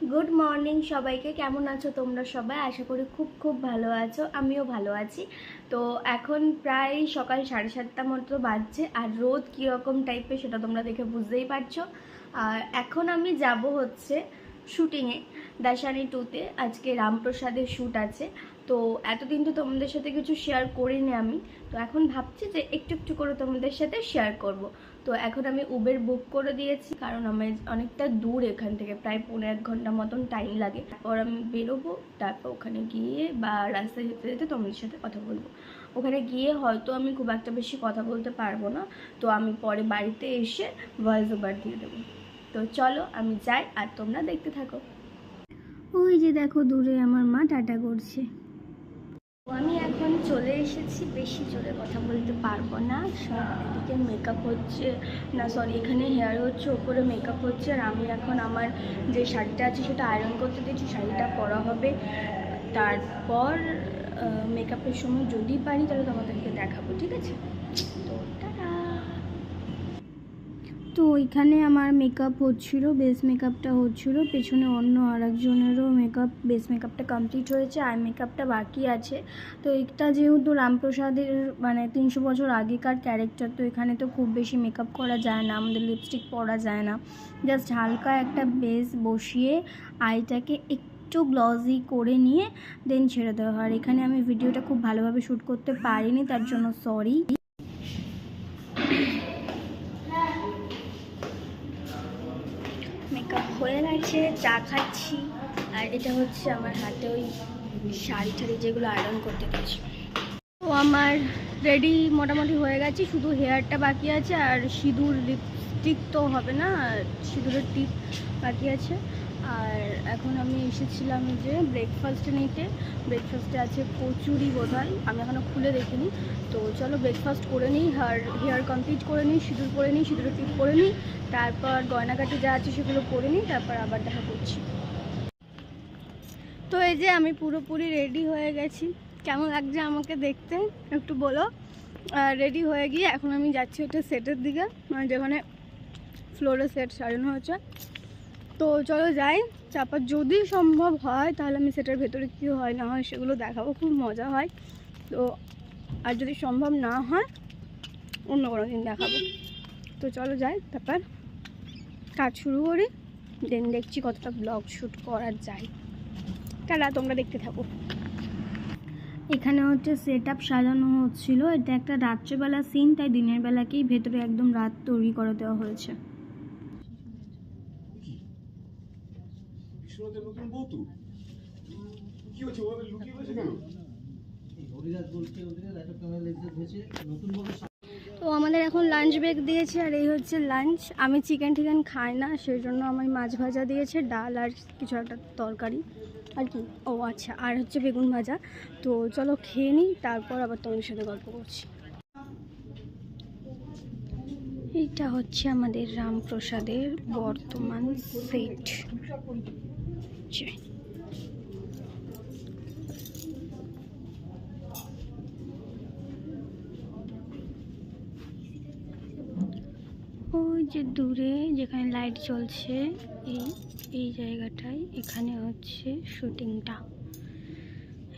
Good morning সবাইকে। কেমন আছো তোমরা সবাই? আশা করি খুব খুব ভালো আছো। আমিও ভালো আছি। তো এখন প্রায় সকাল সাড়ে সাতটা মতো বাজছে, আর রোদ কীরকম টাইপের সেটা তোমরা দেখে বুঝতেই পারছ। আর এখন আমি যাব হচ্ছে শুটিংয়ে দাসানি টুতে আজকে রামপ্রসাদের শ্যুট আছে। তো এতদিন তো তোমাদের সাথে কিছু শেয়ার করিনি আমি। তো এখন ভাবছি যে একটু একটু করে তোমাদের সাথে শেয়ার করব। তো এখন আমি উবের বুক করে দিয়েছি, কারণ আমার অনেকটা দূর এখান থেকে, প্রায় পনেরো এক ঘণ্টা মতন টাইম লাগে। তারপর আমি বেরোবো, তারপর ওখানে গিয়ে বা রাস্তায় যেতে যেতে তোমাদের সাথে কথা বলব। ওখানে গিয়ে হয়তো আমি খুব একটা বেশি কথা বলতে পারব না। তো আমি পরে বাড়িতে এসে ভয়েস ওভার দিয়ে দেবো। তো চলো, আমি যাই, আর তোমরা দেখতে থাকো। ওই যে দেখো, দূরে আমার মা টাটা করছে। আমি এখন চলে এসেছি, বেশি জোরে কথা বলতে পারব না। এদিকে মেকআপ হচ্ছে, না সরি এখানে হেয়ার হচ্ছে, ওপরে মেকআপ হচ্ছে, আর আমি এখন আমার যে শাড়িটা আছে, সেটা আয়রন করতে দিয়েছি, শাড়িটা পরা হবে। তারপর মেকআপের সময় যদি পারি, তাহলে তোমাদেরকে দেখাবো, ঠিক আছে? তো তো ওইখানে আমার মেকআপ হচ্ছিল বেস মেকআপটা হচ্ছিল, পেছনে অন্য আর একজনেরও মেকআপ বেস মেকআপটা কমপ্লিট হয়েছে আর মেকআপটা বাকি আছে। তো এটা যেহেতু রামপ্রসাদের মানে তিনশো বছর আগেকার ক্যারেক্টার তো এখানে তো খুব বেশি মেকআপ করা যায় না, আমাদের লিপস্টিক পরা যায় না। জাস্ট হালকা একটা বেস বসিয়ে আইটাকে একটু গ্লজি করে নিয়ে দেন ছেড়ে দেওয়া হয়। আর এখানে আমি ভিডিওটা খুব ভালোভাবে শ্যুট করতে পারিনি, তার জন্য সরি মেকআপ হয়ে গেছে চা খাচ্ছি। আর এটা হচ্ছে আমার হাতে ওই শাড়ি ঠাড়ি যেগুলো আয়রন করতে গেছি। তো আমার রেডি মোটামুটি হয়ে গেছে, শুধু হেয়ারটা বাকি আছে আর সিঁদুর লিপস্টিক তো হবে না, আর সিঁদুরের টিপ বাকি আছে। আর এখন আমি এসেছিলাম যে ব্রেকফাস্ট নিতে। ব্রেকফাস্টে আছে কচুরি বোধহয়। আমি এখনও খুলে দেখিনি। তো চলো ব্রেকফাস্ট করে নিই হেয়ার হেয়ার কমপ্লিট করে নিই, সিঁদুর পরে নিই, সিঁদুরের টিপ করে নিই, তারপর গয়নাকাটি যা আছে সেগুলো করে নিই, তারপর আবার দেখা করছি। তো এই যে আমি পুরোপুরি রেডি হয়ে গেছি। কেমন লাগছে আমাকে দেখতে? একটু বলো। রেডি হয়ে গিয়ে এখন আমি যাচ্ছি একটা সেটের দিকে। মানে যেখানে ফ্লোরে সেট সাজানো হচ্ছে তো চলো যাই। তারপর যদি সম্ভব হয়, তাহলে আমি সেটার ভেতরে কী হয়, না হয় সেগুলো দেখাবো, খুব মজা হয়। তো আর যদি সম্ভব না হয়, অন্য কোনো দিন দেখাবো। তো চলো যাই, তারপর কাজ শুরু করি। দেন দেখছি কতটা ব্লগ শ্যুট করা যায়। তাহলে তোমরা দেখতে থাকো। এখানে হচ্ছে সেট আপ সাজানো হচ্ছিল। এটা একটা রাত্রেবেলা সিন তাই দিনের বেলাকেই ভেতরে একদম রাত তৈরি করে দেওয়া হয়েছে। নতুন তো? কি হচ্ছে, ওভাবে লুকিয়ে রয়েছে কেন? তো আমাদের এখন লাঞ্চ ব্রেক দিয়েছে আর এই হচ্ছে লাঞ্চ আমি চিকেন টিকেন খাই না, সেই জন্য আমার মাছ ভাজা দিয়েছে, ডাল আর কিছু একটা তরকারি। আর কি? ও আচ্ছা আর হচ্ছে বেগুন ভাজা। তো চলো খেয়ে নিই, তারপর আবার তোমাদের সাথে গল্প করছি। এইটা হচ্ছে আমাদের রামপ্রসাদের বর্তমান সেট ওই যে দূরে যেখানে লাইট জ্বলছে, এই এই জায়গাটায়, এখানে হচ্ছে শুটিংটা।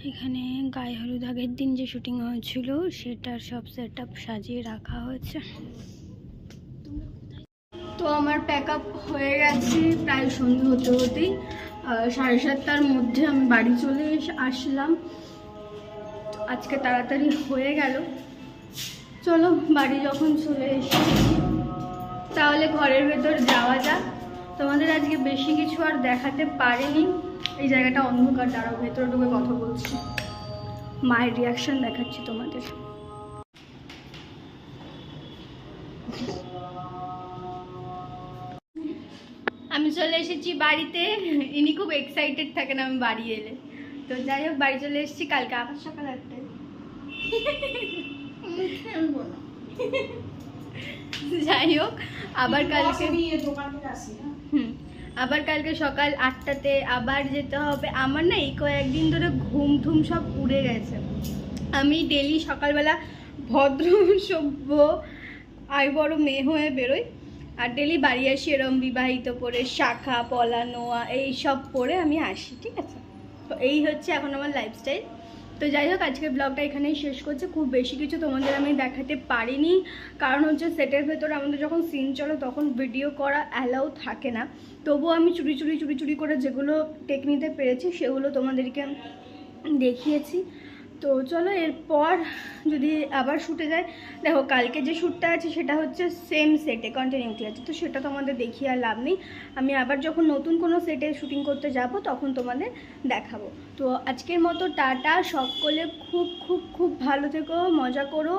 এখানে গায়ে হলুদ আগের দিন যে শুটিং হয়েছিল, সেটার সব সেট সাজিয়ে রাখা হয়েছে। তো আমার প্যাক হয়ে গেছে, প্রায় সন্ধে হতে হতেই। সাড়ে সাতটার মধ্যে আমি বাড়ি চলে এসে, আসলাম। আজকে তাড়াতাড়ি হয়ে গেল। চলো, বাড়ি যখন চলে এসেছি। তাহলে ঘরের ভেতর যাওয়া যাক। তোমাদের আজকে বেশি কিছু আর দেখাতে পারিনি। এই জায়গাটা অন্ধকার, দাঁড়াও, ভেতরে ঢুকে কথা বলছি। মায়ের রিয়াকশন দেখাচ্ছি তোমাদের। আমি চলে এসেছি বাড়িতে। ইনি খুব এক্সাইটেড থাকেন আমি বাড়ি এলে। তো যাই হোক বাড়ি চলে এসেছি কালকে আবার সকাল আটটায়। যাই হোক আবার কালকে হুম আবার কালকে সকাল আটটাতে আবার যেতে হবে। আমার না এই কয়েকদিন ধরে ঘুম ঠুম সব উড়ে গেছে। আমি ডেলি সকালবেলা ভদ্র সভ্য আই বড় মেয়ে হয়ে বেরোই। আর ডেলি বাড়ি আসি এরম বিবাহিত পরে শাখা পলা নোয়া এইসব পরে আমি আসি, ঠিক আছে? তো এই হচ্ছে এখন আমার লাইফস্টাইল তো যাই হোক, আজকের ব্লগটা এখানেই শেষ করছে। খুব বেশি কিছু তোমাদের আমি দেখাতে পারিনি। কারণ হচ্ছে সেটের ভেতরে আমাদের যখন সিন চলে, তখন ভিডিও করা অ্যালাউ থাকে না। তবুও আমি চুরি চুরি চুরি চুরি করে যেগুলো টেক নিতে পেরেছি, সেগুলো তোমাদেরকে দেখিয়েছি। তো চলো এরপর যদি আবার শ্যুটে যায়, দেখো কালকে যে শ্যুটটা আছে সেটা হচ্ছে সেম সেটে কন্টিনিউটি আছে, তো সেটা তোমাদের দেখিয়ে আর লাভ নেই। আমি আবার যখন নতুন কোনো সেটে শুটিং করতে যাব, তখন তোমাদের দেখাবো। তো আজকের মতো টাটা, সকলে খুব খুব খুব ভালো থেকো, মজা করো,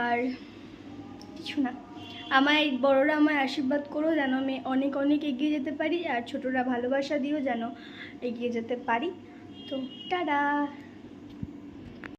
আর কিছু না। আমায়, বড়রা আমায় আশীর্বাদ করো যেন আমি অনেক অনেক এগিয়ে যেতে পারি, আর ছোটরা ভালোবাসা দিও যেন এগিয়ে যেতে পারি। তো টাটা!